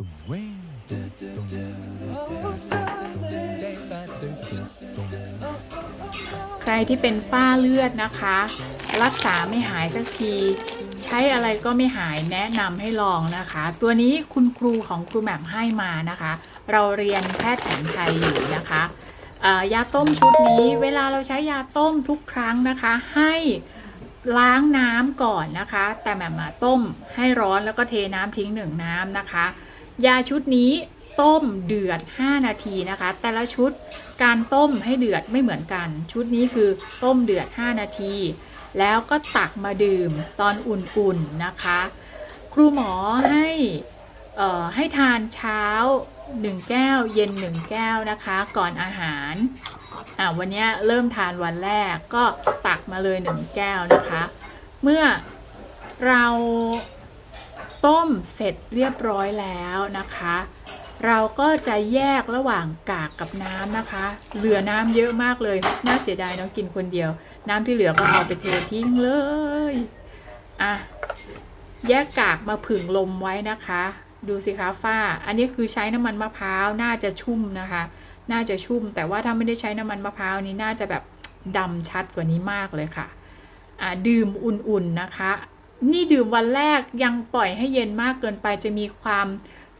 ตุ้มเว้งตุ้มตุ้มตุ้มตุ้มใครที่เป็นฝ้าเลือดนะคะ รักษาไม่หายสักที ใช้อะไรก็ไม่หายแนะนำให้ลองนะคะ ตัวนี้คุณครูของครูแหม่มให้มานะคะ เราเรียนแพทย์แผนไทยอยู่นะคะยาต้มชุดนี้เวลาเราใช้ยาต้มทุกครั้งนะคะ ให้ล้างน้ำก่อนนะคะ แต่แหม่มมาต้มให้ร้อนแล้วก็เทน้ำทิ้งหนึ่งน้ำนะคะ ยาชุดนี้ต้มเดือด 5 นาทีนะคะ แต่ละชุดการต้มให้เดือดไม่เหมือนกัน ชุดนี้คือต้มเดือด 5 นาที แล้วก็ตักมาดื่มตอนอุ่นๆนะคะ ครูหมอให้ให้ทานเช้า 1 แก้ว เย็น 1 แก้วนะคะ ก่อนอาหารอะวันนี้เริ่มทานวันแรกก็ตักมาเลย 1 แก้วนะคะ เมื่อเรา ต้มเสร็จเรียบร้อยแล้วนะคะ เราก็จะแยกระหว่างกากกับน้ำนะคะ เหลือน้ำเยอะมากเลยน่าเสียดายน้องกินคนเดียว น้ำที่เหลือก็เอาไปเททิ้งเลยอะแยกกากมาผึ่งลมไว้นะคะ ดูสิคะฝ้า อันนี้คือใช้น้ำมันมะพร้าวน่าจะชุ่มนะคะ น่าจะชุ่ม แต่ว่าถ้าไม่ได้ใช้น้ำมันมะพร้าวนี้น่าจะแบบดำชัดกว่านี้มากเลยค่ะอ่าดื่มอุ่นๆนะคะ นี่ดื่มวันแรกยังปล่อยให้เย็นมากเกินไปจะมีความ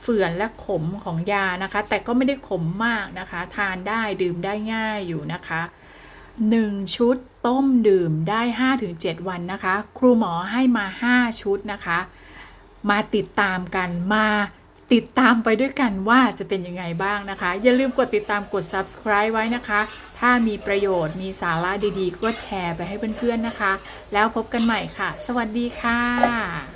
เฝื่อนและขมของยานะคะ แต่ก็ไม่ได้ขมมากนะคะ ทานได้ดื่มได้ง่ายอยู่นะคะ 1 ชุดต้มดื่มได้ 5-7 วันนะคะ ครูหมอให้มา 5 ชุดนะคะ มาติดตามกันมา ติดตามไปด้วยกันว่าจะเป็นยังไงบ้างนะคะ อย่าลืมกดติดตามกด subscribe ไว้นะคะ ถ้ามีประโยชน์มีสาระดีๆ ก็แชร์ไปให้เพื่อนๆนะคะ แล้วพบกันใหม่ค่ะ สวัสดีค่ะ